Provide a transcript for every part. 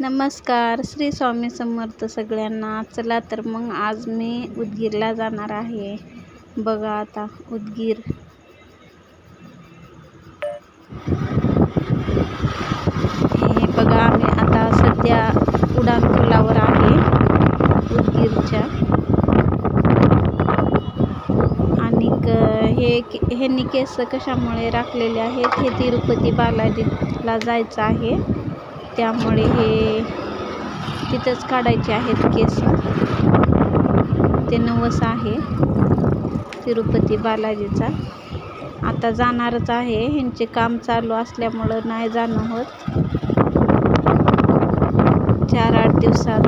नमस्कार श्री स्वामी समर्थ सगळ्यांना. चला तर मग आज मी उदगीरला जाणार आहे. बघा आता उदगीर. हे बघा आम्ही आता सध्या उडान पुलावर आहे उदगीरच्या. आणि हे ह्यांनी केस कशामुळे राखलेले आहेत हे तिरुपती बालाजीला जायचं आहे. त्यामुळे हे तिथंच काढायचे आहेत केस. ते नवस आहे. तिरुपती बालाजीचा. आता जाणारच आहे. ह्यांचे काम चालू असल्यामुळं नाही जाणं होत. चार आठ दिवसात.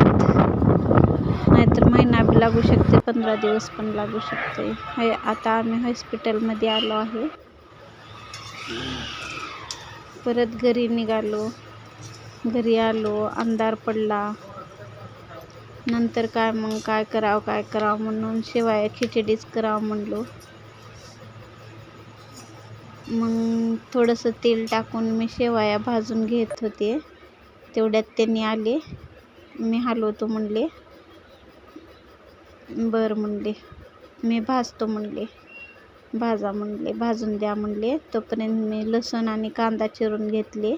नाहीतर महिना बी लागू शकते पंधरा दिवस पण लागू शकते. हे आता आम्ही हॉस्पिटलमध्ये आलो आहे. परत घरी निघालो. घरी आलो अंधार पडला. नंतर काय मग काय करावं काय करावं म्हणून शिवाय खिचडीच करावं म्हणलो. मग थोडंसं तेल टाकून मी शेवाया भाजून घेत होते. तेवढ्यात त्यांनी आले. मी हलवतो म्हणले. बरं म्हणले. मी भाजतो म्हणले. भाजा म्हणले. भाजून द्या म्हणले. तोपर्यंत मी लसूण आणि कांदा चिरून घेतले.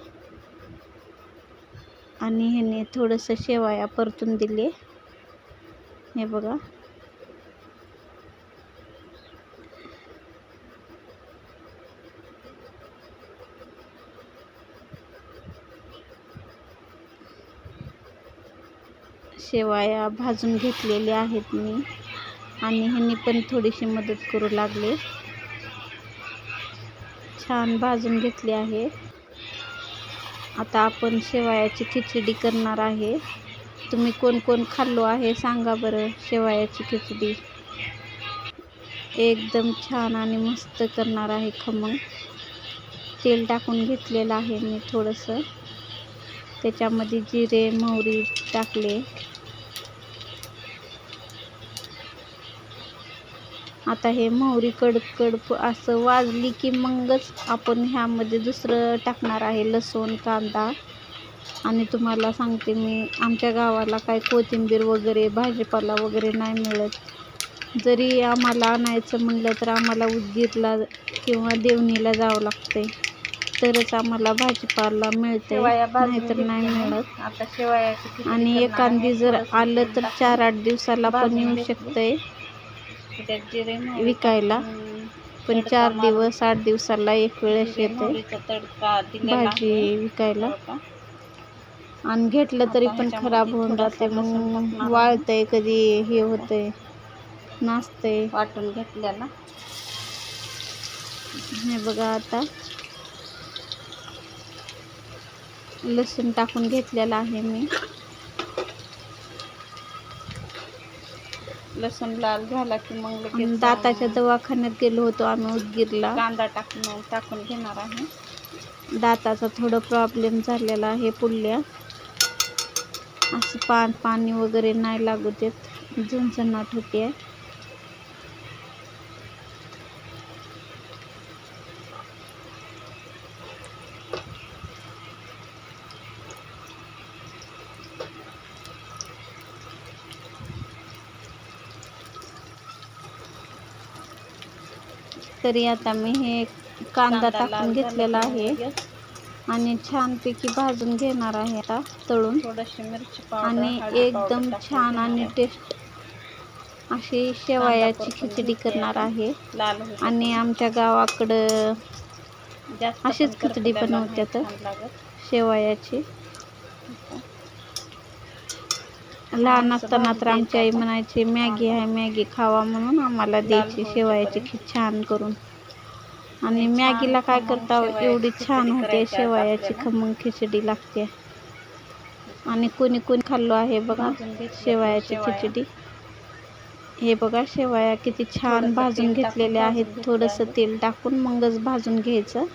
आणि ह्याने थोडंसं शेवाया परतून दिले. हे बघा. शेवाया भाजून घेतलेल्या आहेत मी. आणि ह्यांनी पण थोडीशी मदत करू लागले. छान भाजून घेतली आहे. आता आपण शेवयाची खिचडी करणार आहे. तुम्ही कोण कोण खाल्लो आहे सांगा बरं शेवयाची खिचडी. एकदम छान आणि मस्त करणार आहे खमंग. तेल टाकून घेतलेलं आहे मी थोडंसं. त्याच्यामध्ये जिरे मोहरी टाकले. आता हे मोहरी कडक असं वाजली की मगच आपण ह्यामध्ये दुसरं टाकणार आहे लसूण कांदा. आणि तुम्हाला सांगते मी आमच्या गावाला काय कोथिंबीर वगैरे भाजीपाला वगैरे नाही मिळत. जरी आम्हाला आणायचं म्हणलं तर आम्हाला उदगीरला किंवा देवणीला जावं लागते तरच आम्हाला भाजीपाला मिळते नाहीतर नाही मिळत. आता आणि एखादी जर आलं तर चार आठ दिवसाला पण येऊ मोहरी विकायला. पण चार दिवस आठ दिवसाला एक वेळेस येते. भाजी विकायला. आणि घेतलं तरी पण खराब होऊन जाते. मग वाळतंय कधी हे होतंय नाचतंय. वाटून घेतलेला हे बघा आता. लसूण टाकून घेतलेला आहे मी. लसूण लाल झाला की मग लगेच दाताच्या दवाखान्यात गेलो होतो आम्ही उदगीरला. कांदा टाकून टाकून घेणार आहे. दाताचा थोडं प्रॉब्लेम झालेला आहे पुढल्या. असं पान पाणी वगैरे नाही लागू देत. झणझणाट होते. तरी आता मी हे कांदा टाकून लाल घेतलेला आहे. आणि छानपैकी भाजून घेणार आहे आता तळून. आणि एकदम छान आणि. टेस्ट अशी शेवयाची खिचडी करणार आहे. आणि आमच्या गावाकडं अशीच खिचडी बनवतात. शेवयाची. लहान असताना तर आमची आई म्हणायची मॅगी आहे मॅगी खावा म्हणून आम्हाला द्यायची शेवयाची खिच छान करून. आणि मॅगीला काय करता एवढी छान होते शेवयाची खमंग खिचडी लागते. आणि कोणी कोणी खाल्लो आहे बघा शेवयाची शेवया. खिचडी. हे बघा शेवया किती छान भाजून तेल घेतलेल्या आहेत. थोडंसं. तेल टाकून मगच भाजून घ्यायचं.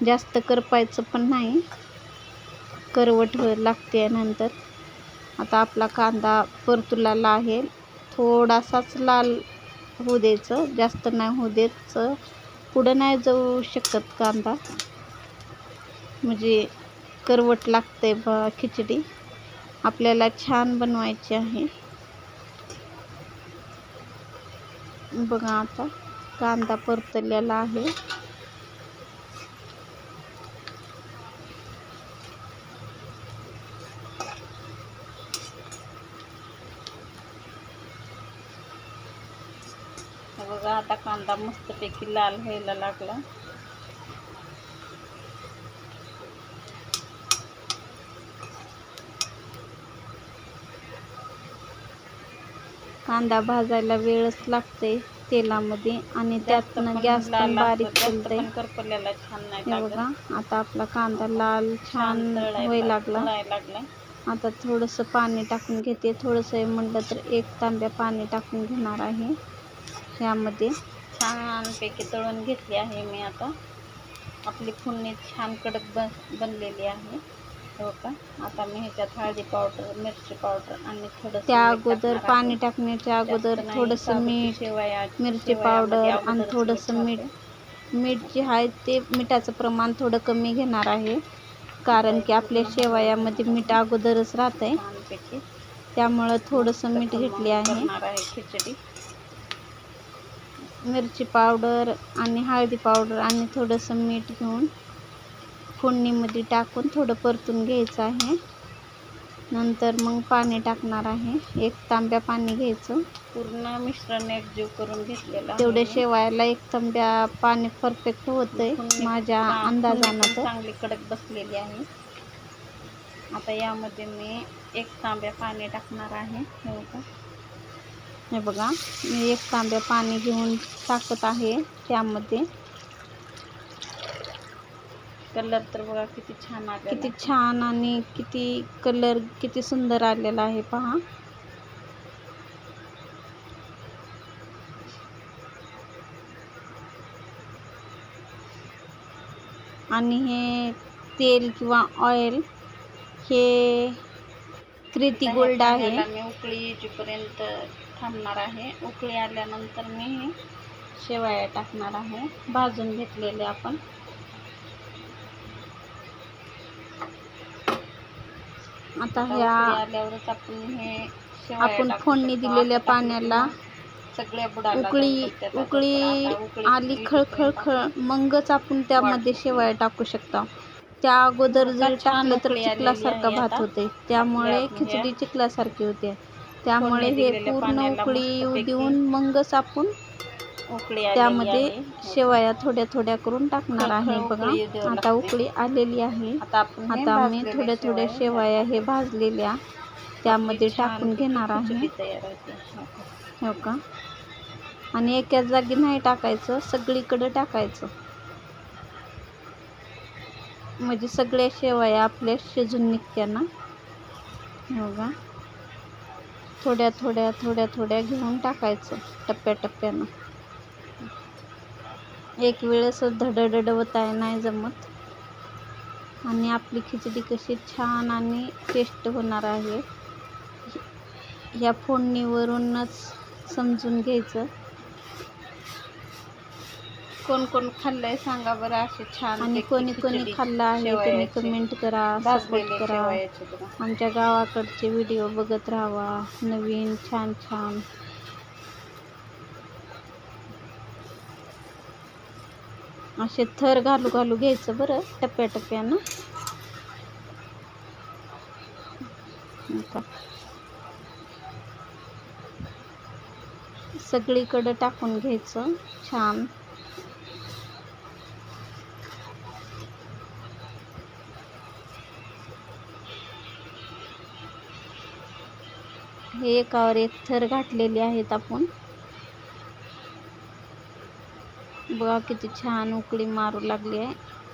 जास्त करपायचं पण नाही. करवट लागते नंतर. आता आपला कांदा परतुलाला आहे. थोडासाच लाल होऊ द्यायचं जास्त नाही होऊ द्यायचं. पुढं नाही जाऊ शकत कांदा. म्हणजे करवट लागते ब खिचडी. आपल्याला छान बनवायची आहे. बघा आता कांदा परतलेला आहे. बघा आता कांदा मस्तपैकी लाल व्हायला लागला. कांदा भाजायला वेळच लागते तेलामध्ये आणि पण गॅस पण बारीक नाही हे बघा आता आपला कांदा लाल छान व्हायला लागला. आता थोडंसं पाणी टाकून घेते. थोडंसं म्हणलं तर एक तांब्या पाणी टाकून घेणार आहे. ह्यामध्ये छानपैकी तळून घेतली आहे मी आता. आपली फुलणी छान कडक बन बनलेली आहे. हो का? आता मी ह्याच्यात हळदी पावडर मिरची पावडर आणि थोडं त्या अगोदर पाणी टाकण्याच्या अगोदर थोडंसं मीठ मिरची पावडर आणि थोडंसं मीठ. मीठ जे आहे ते मिठाचं प्रमाण थोडं कमी घेणार आहे. कारण की आपल्या शेवयामध्ये मीठ अगोदरच राहत आहे त्यामुळं थोडंसं मीठ घेतले आहे खिचडी. मिरची पावडर आणि हळदी पावडर आणि थोडंसं मीठ घेऊन फोडणीमध्ये टाकून थोडं परतून घ्यायचं आहे. नंतर मग पाणी टाकणार आहे. एक तांब्या पाणी घ्यायचं. पूर्ण मिश्रण एकजीव करून घेतलेलं तेवढे. शेवायला एक तांब्या पाणी परफेक्ट होतंय माझ्या अंदाजानं तर. चांगली कडक बसलेली आहे. आता यामध्ये मी एक तांब्या पाणी टाकणार आहे. हो का हे बघा मी एक तांब्या पाणी घेऊन टाकत आहे त्यामध्ये. कलर तर बघा किती छान किती छान आणि किती कलर किती सुंदर आलेला आहे पहा. आणि हे तेल किंवा ऑइल हे कृती आता गोल्ड आहे. उकळी येईपर्यंत थांबणार आहे. उकळी आल्यानंतर मी हे शेवया टाकणार आहे. भाजून घेतलेले आपण. आता ह्या आल्यावरच आपण हे आपण फोडणी. दिलेल्या पाण्याला सगळ्या उकळी उकळी आली किती खळ मगच आपण त्यामध्ये शेवया टाकू शकता. त्या अगोदर जर टाकलं तर चिखलासारखा भात. होते. त्यामुळे खिचडी चिखलासारखी होते. त्यामुळे हे पूर्ण उकळी येऊ देऊन मगच आपण उकळी त्यामध्ये. शेवया थोड्या थोड्या करून टाकणार आहे. बघा आता. उकळी आलेली आहे. आता मी थोड्या थोड्या शेवया हे भाजलेल्या त्यामध्ये टाकून घेणार आहे. हो का? आणि एका जागी नाही टाकायचं सगळीकडे टाकायचं. म्हणजे सगळ्या शेवया आपल्या शिजून निघत्या ना? हो का? थोड्या थोड्या थोड्या थोड्या घेऊन टाकायचं टप्प्याटप्प्यानं. एक वेळेस धडधड आहे नाही जमत. आणि आपली खिचडी कशी छान आणि टेस्ट होणार आहे. ह्या फोडणीवरूनच समजून घ्यायचं. कोण कोण खाल्लंय सांगा बरं असे छान आणि कोणी कोणी खाल्लं आहे शेवयाची. कमेंट करा सपोर्ट करा. आमच्या गावाकडचे व्हिडिओ बघत राहावा. नवीन छान छान. असे थर घालू घालू घ्यायचं बरं टप्प्याटप्प्यानं. आता. सगळीकडं टाकून घ्यायचं छान. हे एकावर एक थर घातलेले आहेत आपण. बघा किती छान उकळी मारू लागली आहे.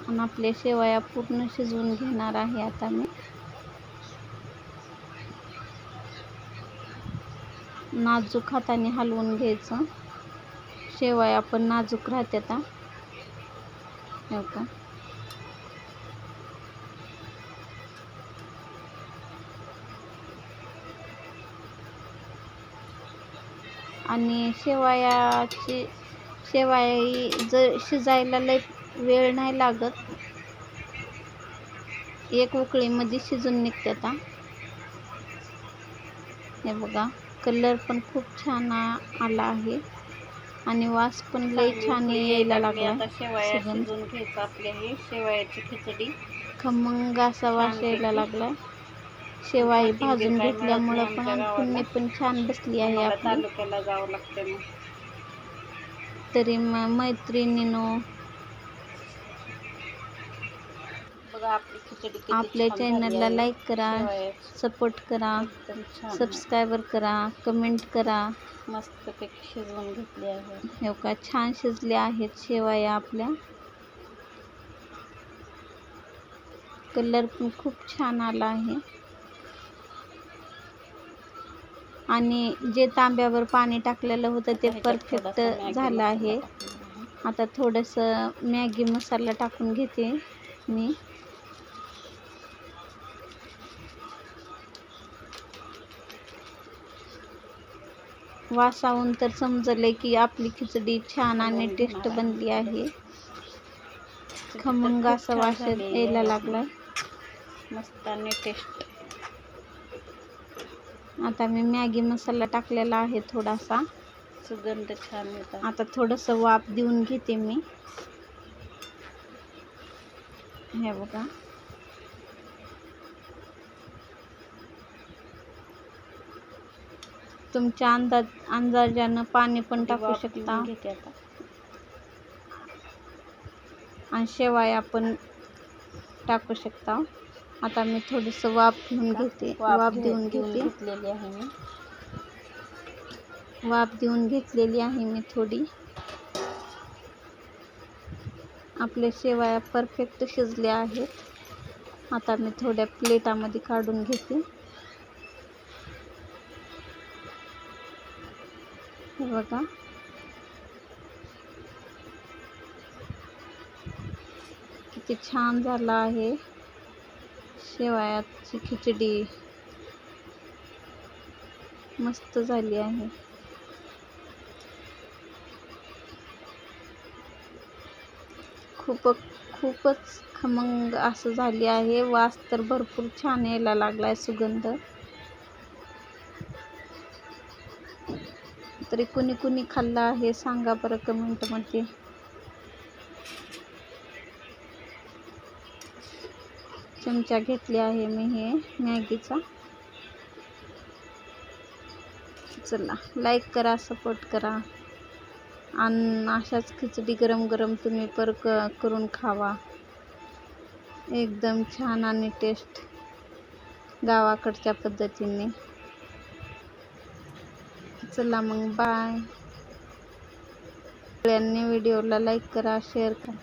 आणि आपल्या शेवया पूर्ण शिजवून घेणार आहे आता मी. नाजूक हाताने हलवून घ्यायचं. शेवया पण नाजूक राहतात आता का आणि शेवयाची शेवया ही जर शिजायला लय वेळ नाही लागत एक उकळीमध्ये शिजून निघतात हा. हे बघा कलर पण खूप छान आला आहे आणि वास पण चांगली छान यायला लागली. लागला आता. शिजवून घ्यायचं आपल्या हे शेवयाची खिचडी खमंग असा वास. यायला लागलाय कोथिंबीर भाजून घेतल्यामुळं पण फोडणी पण छान बसली आहे आम्हाला आपली. तालुक्याला जावं लागतं मग. तरी म मैत्रिणीनो बघा आपली खिचडी किती आपल्या छान झाली चॅनलला आहे. लाईक करा. सपोर्ट करा एकदम छान करा कमेंट करा. मस्तपैकी शिजवून घेतली आहे. हे का? छान शिजल्या आहेत शेवया आपल्या. कलर पण खूप छान आला आहे. आणि जे तांब्यावर पाणी टाकलेलं होतं ते परफेक्ट झालं आहे. आता थोडंसं मॅगी मसाला टाकून घेते मी वासाहून तर समजले की आपली खिचडी छान आणि खमंग टेस्ट. बनली आहे खमंग असा वास. यायला लागलाय मस्त आणि टेस्ट आता मी मॅगी मसाला टाकलेला आहे थोडासा. सुगंध छान येतात आता थोडंसं वाफ देऊन घेते मी. हे बघा. तुमच्या अंदाज अंदाजानं पाणी पण टाकू शकता देऊन घेते आता. आणि शेवाया पण टाकू शकता. आता मी थोडंसं वाफ घेऊन घेते. वाफ घे- देऊन घेते. घेतलेली आहे मी. वाफ देऊन घेतलेली आहे मी थोडी. आपल्या शेवाया परफेक्ट शिजल्या आहेत. आता मी थोड्या प्लेटामध्ये काढून घेते. बघा. किती छान झाला आहे. शेवयाची खिचडी. मस्त झाली आहे. खूप खूपच खमंग असं झाली आहे. वास तर भरपूर छान यायला लागला आहे सुगंध. तरी कुणी कुणी खाल्लं आहे? सांगा बरं कमेंटमध्ये चमचा घेतले आहे मी हे मॅगीचा. चला लाईक करा सपोर्ट करा. आणि अशाच खिचडी गरम गरम तुम्ही पर क करून खावा. एकदम छान आणि टेस्ट गावाकडच्या पद्धतीने. चला मग बाय सगळ्यांनी व्हिडिओला लाईक करा शेअर करा.